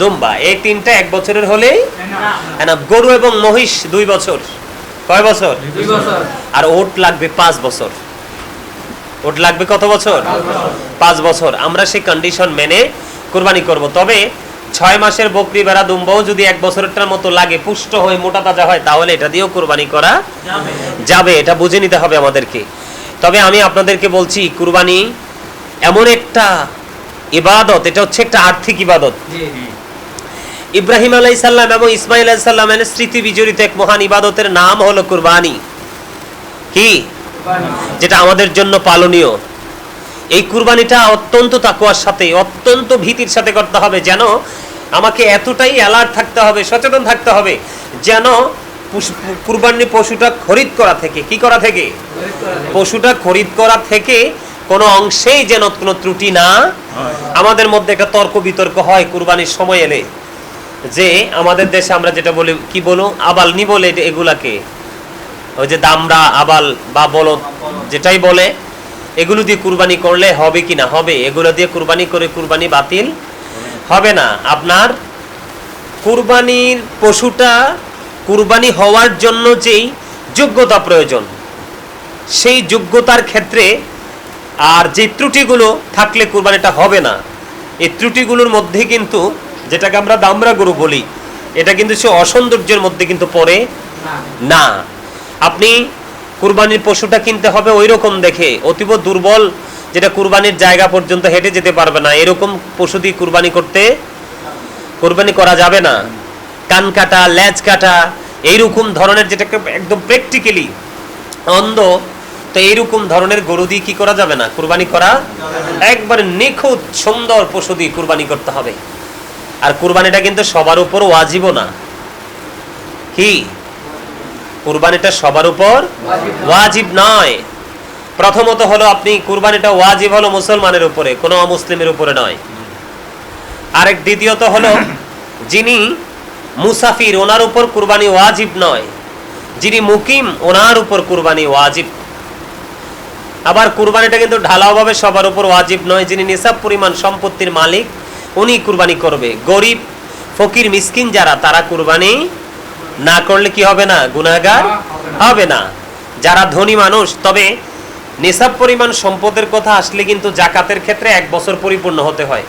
দুম্বা। এই তিনটা এক বছরের হলেই গরু এবং মহিষ দুই বছর। কয় বছর? আর ওট লাগবে পাঁচ বছর। ওট লাগবে কত বছর? পাঁচ বছর। আমরা সেই কন্ডিশন মেনে কুরবানি করব। তবে ছয় মাসের বকরি বেড়া দুম্বাও যদি এক বছরেরটার মতো লাগে পুষ্ট হয়ে মোটা তাজা হয় তাহলে এটা দিয়েও কোরবানি করা যাবে। এটা বুঝে নিতে হবে আমাদেরকে। তবে আমি আপনাদেরকে বলছি কুরবানি এমন একটা ইবাদত এটা হচ্ছে একটা আর্থিক ইবাদত। ইব্রাহিম আলাইসাল্লাম এবং ইসমাইল আলাইসাল্লামের স্মৃতি বিজড়িত এক মহান ইবাদতের নাম হলো কুরবানি। কি? যেটা আমাদের জন্য পালনীয়। এই কুরবানিটা অত্যন্ত তাকুয়ার সাথে, অত্যন্ত ভীতির সাথে করতে হবে যেন আমাকে এতটাই অ্যালার্ট থাকতে হবে, সচেতন থাকতে হবে যেন কুরবানি পশুটা খরিদ করা থেকে, কি করা থেকে? পশুটা খরিদ করা থেকে কোনো অংশেই যেন কোনো ত্রুটি না আমাদের মধ্যে একটা তর্ক বিতর্ক হয় কুরবানির সময় এলে। যে আমাদের দেশে আমরা যেটা বলি, কি বলো? আবাল, নি বলে এগুলাকে? ওই যে দামরা, আবাল বা বলদ, যেটাই বলে, এগুলো দিয়ে কুরবানি করলে হবে কি না? হবে। এগুলো দিয়ে কুরবানি করে কুরবানি বাতিল হবে না। আপনার কুরবানির পশুটা কুরবানি হওয়ার জন্য যেই যোগ্যতা প্রয়োজন, সেই যোগ্যতার ক্ষেত্রে আর যে ত্রুটিগুলো থাকলে কুরবানিটা হবে না। এই ত্রুটিগুলোর মধ্যে কিন্তু যেটাকে আমরা দামরা গরু বলি, এটা কিন্তু সে অসৌন্দর্যের মধ্যে কিন্তু পড়ে না। আপনি কুরবানির পশুটা কিনতে হবে ওই রকম দেখে, অতীব দুর্বল, যেটা কুরবানির জায়গা পর্যন্ত হেঁটে যেতে পারবে না। এরকম পশু দিয়ে কুরবানি করতে, কোরবানি করা যাবে না। কান কাটা, লেজ কাটা, এইরকম ধরনের যেটাকে একদম প্র্যাকটিক্যালি অন্ধ, তো এইরকম ধরনের গরু দিয়ে কি করা যাবে না? কুরবানি করা একবারে নিখুঁত, সুন্দর পশু দিয়ে কুরবানি করতে হবে। আর কুরবানিটা কিন্তু সবার উপর ওয়াজিব না। কি? কুরবানিটা সবার উপর ওয়াজিব নয়। প্রথমত হলো আপনি কুরবানিটা ওয়াজিব হলো মুসলমানের উপরে, কোনো অমুসলিমের উপরে নয়। আরেক দ্বিতীয়ত হলো, যিনি মুসাফির, ওনার উপর কুরবানি ওয়াজিব নয়। যিনি মুকিম, ওনার উপর কুরবানি ওয়াজিব। আবার কুরবানিটা কিন্তু ঢালাওভাবে সবার উপর ওয়াজিব নয়, যিনি নিসাব পরিমাণ সম্পত্তির মালিক উনি কুরবানি করবে। গরিব ফকির মিসকিন যারা তারা কুরবানি না করলে কি হবে না? গুনাহগার হবে না। যারা ধনী মানুষ তবে নিসাব পরিমাণ সম্পদের কথা আসলে কিন্তু জাকাতের ক্ষেত্রে এক বছর পরিপূর্ণ হতে হয়।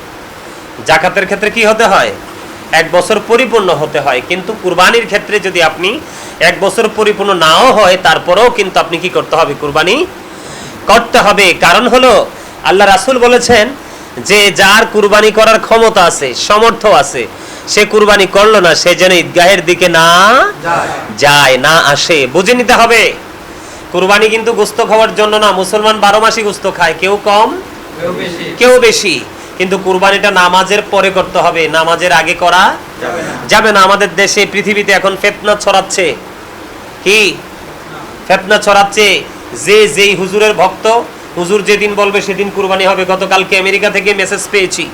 জাকাতের ক্ষেত্রে কি হতে হয়? এক বছর পরিপূর্ণ হতে হয়। কিন্তু কুরবানির ক্ষেত্রে যদি আপনি এক বছর পরিপূর্ণ নাও হয় তারপরেও কিন্তু আপনি কি করতে হবে? কুরবানি করতে হবে। কারণ হলো আল্লাহ রাসুল বলেছেন যে যার কুরবানি করার ক্ষমতা আছে সমর্থ আছে সে কুরবানি করল না সে যেন ঈদগাহের দিকে না যায় না আসে। বুঝে নিতে হবে কুরবানি কিন্তু গোস্ত খাওয়ার জন্য না মুসলমান বারো মাসই গোস্ত খায় কেউ কম কেউ বেশি। কিন্তু কুরবানিটা নামাজের পরে করতে হবে নামাজের আগে করা যাবে না। যাবে না। আমাদের দেশে পৃথিবীতে এখন ফেতনা ছড়াচ্ছে। কি? ফেতনা ছড়াচ্ছে। যে যেই হুজুরের ভক্ত হুজুর যেদিন বলবে সেদিন কুরবানি হবে। গতকালকে আমেরিকা থেকে মেসেজ পেয়েছি।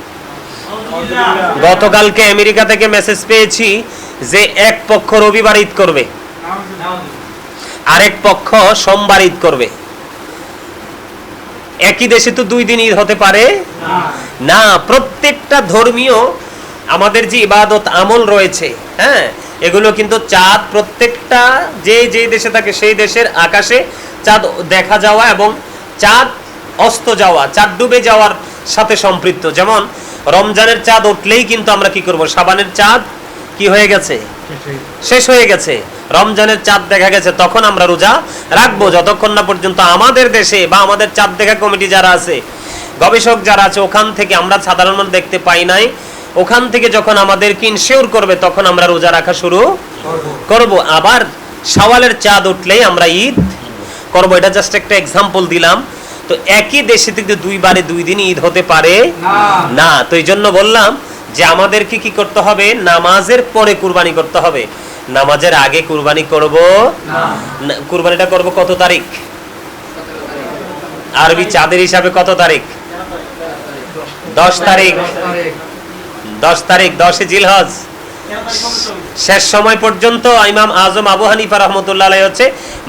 গতকালকে আমেরিকা থেকে মেসেজ পেয়েছি যে এক পক্ষ রবিবার ঈদ করবে। আরেক পক্ষ সোমবার ঈদ করবে। একই দেশে তো দুই দিন ঈদ হতে পারে? না, প্রত্যেকটা ধর্মীয় আমাদের যে ইবাদত আমল রয়েছে হ্যাঁ এগুলো কিন্তু চাঁদ প্রত্যেকটা যে যে দেশে থাকে সেই দেশের আকাশে চাঁদ দেখা যাওয়া এবং চাঁদ অস্ত যাওয়া চাঁদ ডুবে যাওয়ার সাথে সম্পৃক্ত। যেমন রমজানের চাঁদ উঠলেই কিন্তু আমরা কি করব? সাবানের চাঁদ কি হয়ে গেছে? শেষ হয়ে গেছে। রমজানের চাঁদ দেখা গেছে তখন আমরা রোজা রাখব। যতক্ষণ না পর্যন্ত আমাদের দেশে বা আমাদের চাঁদ দেখা কমিটি যারা আছে গবেষক যারা আছে ওখান থেকে আমরা সাধারণত দেখতে পাই নাই। ওখান থেকে যখন আমাদের ইনশিওর করবে তখন আমরা রোজা রাখা শুরু করব। আবার সওয়ালের চাঁদ উঠলেই আমরা ঈদ করব। এটা জাস্ট একটা এক্সাম্পল দিলাম। তো একই দেশে থেকে দুইবারে দুই দিন ঈদ হতে পারে না। তো এই জন্য বললাম যে আমাদেরকে কি করতে হবে? নামাজের পরে কুরবানি করতে হবে। নামাজের আগে কুরবানি করব। কুরবানিটা করব কত তারিখ? আরবি চাঁদের হিসাবে কত তারিখ। দশ তারিখ। দশ তারিখ দশে জিলহজ। শেষ সময় পর্যন্ত ইমাম আজম আবু হানিফা রহমতুল্লাহ হচ্ছে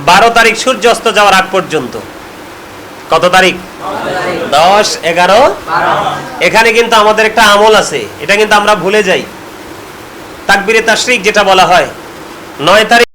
বারো তারিখ সূর্য অস্ত যাওয়ার আগ পর্যন্ত। কত তারিখ? দশ, এগারো। এখানে কিন্তু আমাদের একটা আমল আছে, এটা কিন্তু আমরা ভুলে যাই। তাকবিরে তাশরিক যেটা বলা হয়, নয় তারিখ